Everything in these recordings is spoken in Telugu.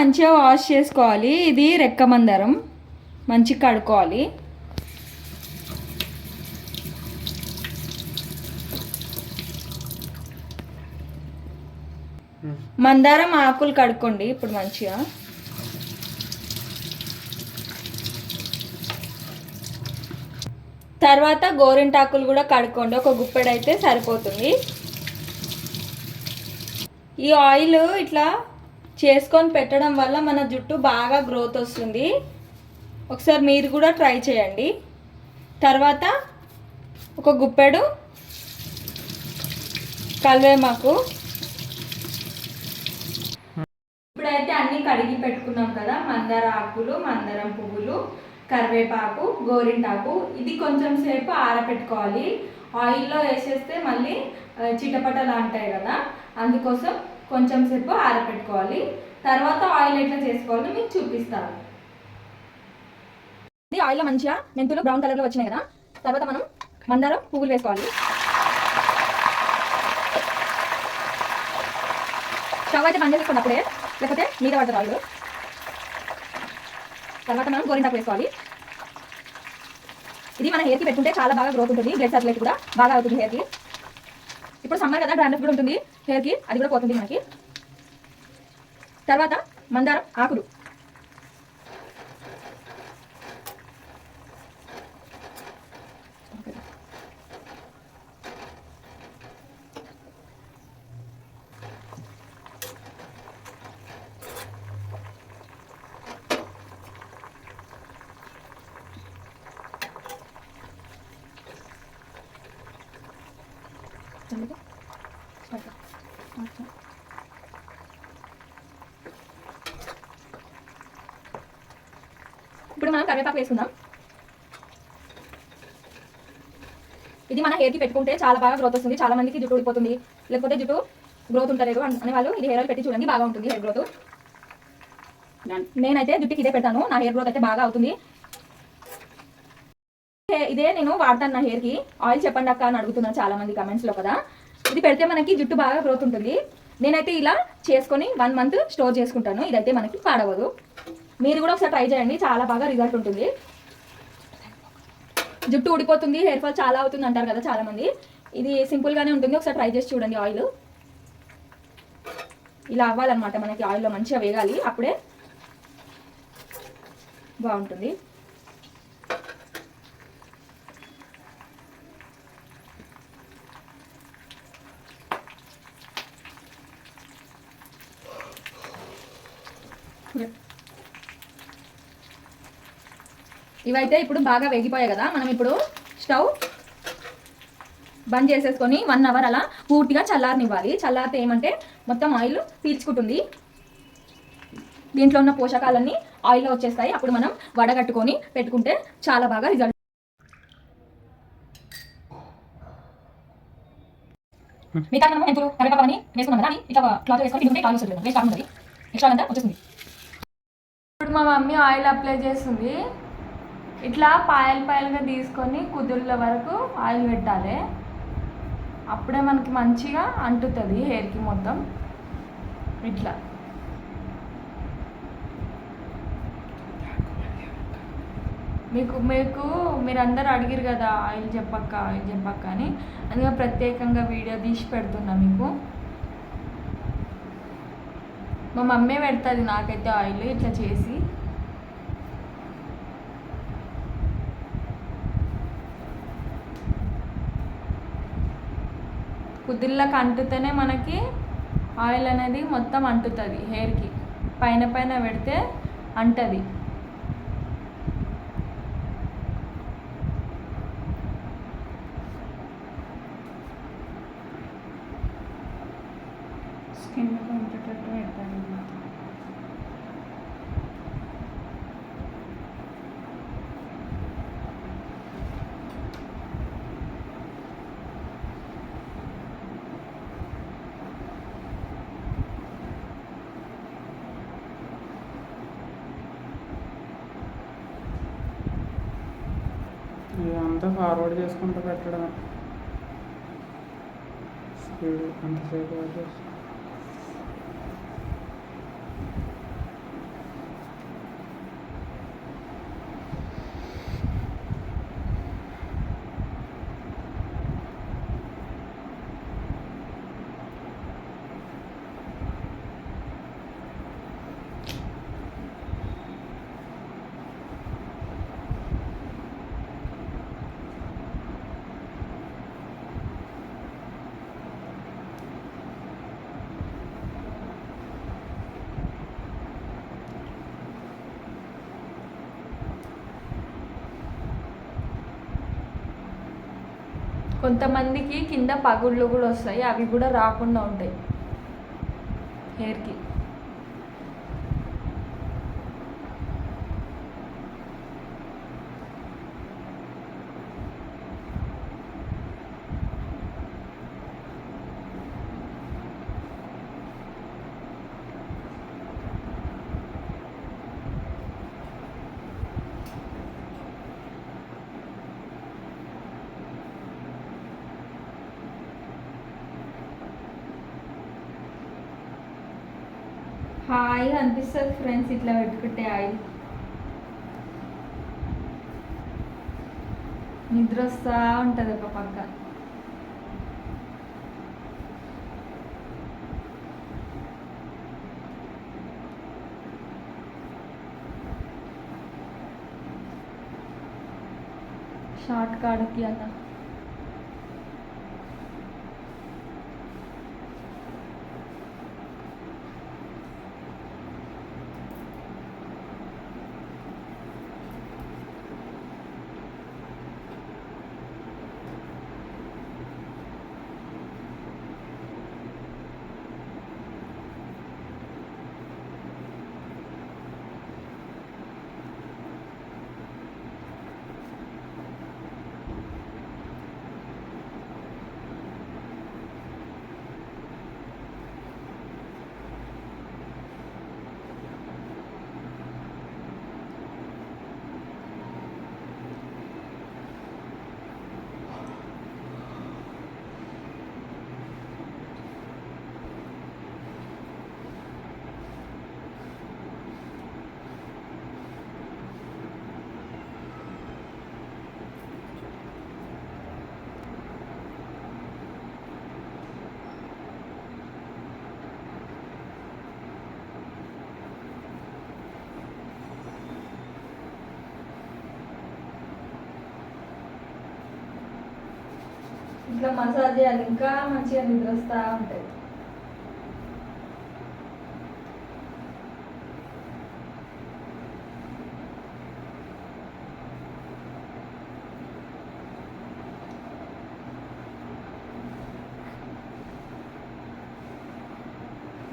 మంచిగా వాష్ చేసుకోవాలి. ఇది రెక్క మందారం. మంచిగా కడుక్కోవాలి. మందారం ఆకులు కడుక్కోండి ఇప్పుడు మంచిగా. తర్వాత గోరింటాకులు కూడా కడుక్కోండి. ఒక గుప్పెడైతే అయితే సరిపోతుంది. ఈ ఆయిల్ ఇట్లా చేసుకొని పెట్టడం వల్ల మన జుట్టు బాగా గ్రోత్ వస్తుంది. ఒకసారి మీరు కూడా ట్రై చేయండి. తర్వాత ఒక గుప్పెడు కల్వేమాకు. ఇప్పుడైతే అన్ని కడిగి పెట్టుకున్నాం కదా మందార ఆకులు మందారం పువ్వులు కరివేపాకు గోరింటాకు. ఇది కొంచెం సేపు ఆరబెట్టుకోవాలి ఆయిల్లో వేసేస్తే మళ్ళీ ఆ, చిటపటలు అంటాయి కదా అందుకోసం కొంచెం సేపు ఆరపెట్టుకోవాలి. తర్వాత ఆయిల్ ఎట్లా చేసుకోవాలో మీకు చూపిస్తాను. ఇది ఆయిల్లో మంచిగా మెంతులు బ్రౌన్ కలర్లో వచ్చినాయి కదా. తర్వాత మనం మందారం పువ్వులు వేసుకోవాలి. స్టవ్ అయితే బంద్ చేసుకోండి అప్పుడే లేకపోతే మీద పడుతుంది ఆయిల్ తర్వాత మనం గోరింటాకు వేసుకోవాలి. ఇది మన హెయిర్కి పెట్టుకుంటే చాలా బాగా గ్రోత్ ఉంటుంది. బ్లడ్ సర్క్యులేట్ కూడా బాగా అవుతుంది హెయిర్కి ఇప్పుడు సమ్మర్ కదా డాండ్రఫ్ కూడా ఉంటుంది. హెయిర్కి అది కూడా పోతుంది మనకి. తర్వాత మందారం ఆకులు ఇప్పుడు మనం కరివేపాకు వేసుకుందాం. ఇది మన హెయిర్కి పెట్టుకుంటే చాలా బాగా గ్రోత్ వస్తుంది. చాలా మందికి జుట్టు ఊడిపోతుంది. లేకపోతే జుట్టు గ్రోత్ ఉంటలేదు అన్- వాళ్ళు ఇది హెయిర్ ఆయిల్ పెట్టి చూడండి బాగా ఉంటుంది హెయిర్ గ్రోత్ నేనైతే జుట్టుకి ఇదే పెడతాను. నా హెయిర్ గ్రోత్ అయితే బాగా అవుతుంది. ఇదే నేను వాడతాను నా హెయిర్కి ఆయిల్ చెప్పండి అక్క అని అడుగుతున్నాను చాలా మంది కమెంట్స్లో కదా. ఇది పెడితే మనకి జుట్టు బాగా గ్రోత్ ఉంటుంది. నేనైతే ఇలా చేసుకొని వన్ మంత్ స్టోర్ చేసుకుంటాను. ఇదైతే మనకి పాడవదు. మీరు కూడా ఒకసారి ట్రై చేయండి. చాలా బాగా రిజల్ట్ ఉంటుంది. జుట్టు ఊడిపోతుంది హెయిర్ ఫాల్ చాలా అవుతుంది అంటారు కదా చాలా మంది ఇది సింపుల్గానే ఉంటుంది. ఒకసారి ట్రై చేసి చూడండి ఆయిల్ ఇలా అవ్వాలన్నమాట మనకి ఆయిల్లో మంచిగా వేగాలి. అప్పుడే బాగుంటుంది. ఇవైతే ఇప్పుడు బాగా వేగిపోయాయి కదా. మనం ఇప్పుడు స్టవ్ బంద్ చేసేసుకొని వన్ అవర్ అలా పూర్తిగా చల్లారనివ్వాలి. చల్లారితే ఏమంటే మొత్తం ఆయిల్ పీల్చుకుంటుంది. దీంట్లో ఉన్న పోషకాలన్నీ ఆయిల్లో వచ్చేస్తాయి. అప్పుడు మనం వడగట్టుకొని పెట్టుకుంటే చాలా బాగా రిజల్ట్ మిగతా మనం మెంతులు వేసుకున్నాం కదా. ఇట్లా క్లాత్ వేసుకొని కాలు వస్తుంది వేస్ట్ కాకుండా ఎక్స్ట్రా అంతా వచ్చేస్తుంది ఇప్పుడు మా మమ్మీ ఆయిల్ అప్లై చేస్తుంది ఇట్లా పాయలు పాయలుగా తీసుకొని కుదుళ్ళ వరకు ఆయిల్ పెట్టాలి. అప్పుడే మనకి మంచిగా అంటుతుంది హెయిర్కి మొత్తం. ఇట్లా. మీకు మీకు మీరందరూ అడిగిరు కదా ఆయిల్ చెప్పక్క ఆయిల్ చెప్పక్క అని. అందుకే ప్రత్యేకంగా వీడియో తీసి పెడుతున్నా మీకు. మా మమ్మీ పెడుతుంది నాకైతే ఆయిల్ ఇట్లా చేసి. కుదిళ్ళకి అంటుతేనే మనకి ఆయిల్ అనేది మొత్తం అంటుతుంది హెయిర్కి పైన పైన పెడితే అంటది. అంతా ఫార్వర్డ్ చేసుకుంటూ పెట్టడం స్పీడ్ అంతసేపు కొంతమందికి కింద పగుళ్ళు కూడా వస్తాయి అవి కూడా రాకుండా ఉంటాయి. హెయిర్కి. హాయిగా అనిపిస్తుంది ఫ్రెండ్స్ ఇట్లా పెట్టుకుంటే ఆయిల్ నిద్ర వస్తూ ఉంటుంది ఒక పక్క. షార్ట్ కాడకి అలా. ఇట్లా మసాజ్ చేయాలి ఇంకా మంచిగా నిద్ర వస్తూ ఉంటుంది.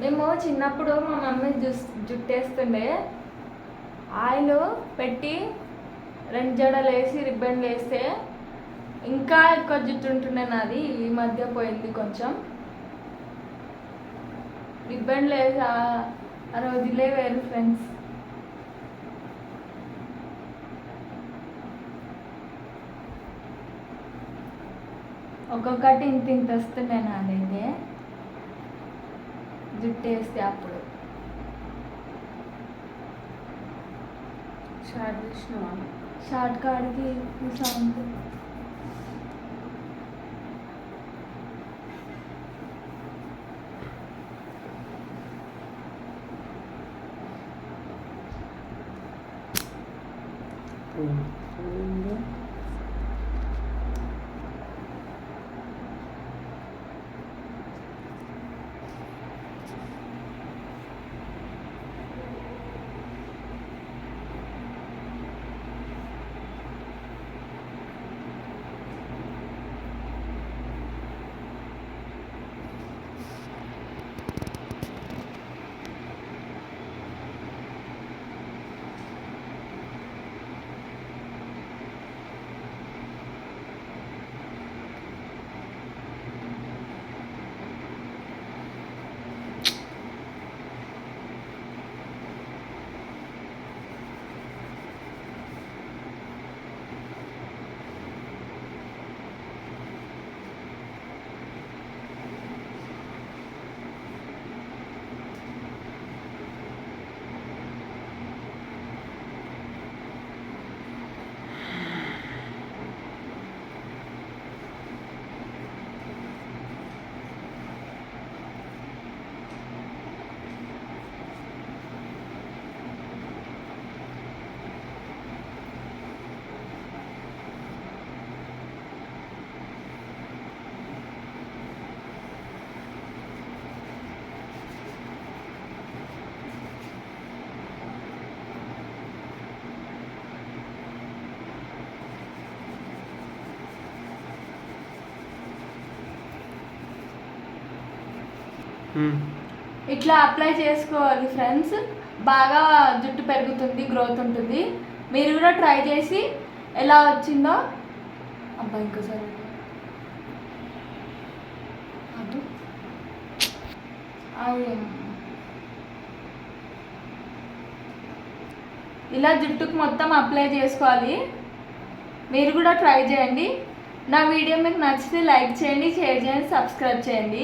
మేము చిన్నప్పుడు మా మమ్మీ జుస్ జుట్టేస్తుండే. ఆయిల్ పెట్టి రెండు జడలు వేసి రిబ్బన్లు వేస్తే ఇంకా ఎక్కువ జుట్టు ఉంటుండే నాది ఈ మధ్య పోయింది కొంచెం. రిబ్బన్లు వేసి ఆ- రోజులే వేరు ఫ్రెండ్స్. ఒక్కొక్కటి ఇంత ఇంత వస్తుండే నాదైతే జుట్టు వేస్తే అప్పుడు. షార్ట్ షార్ట్ కాడికి సౌండ్ ఇట్లా అప్లై చేసుకోవాలి ఫ్రెండ్స్ బాగా జుట్టు పెరుగుతుంది గ్రోత్ ఉంటుంది. మీరు కూడా ట్రై చేసి ఎలా వచ్చిందో అబ్బా ఇంకోసారి. అటు. ఇలా జుట్టుకు మొత్తం అప్లై చేసుకోవాలి. మీరు కూడా ట్రై చేయండి. నా వీడియో మీకు నచ్చితే లైక్ చేయండి షేర్ చేయండి సబ్స్క్రైబ్ చేయండి.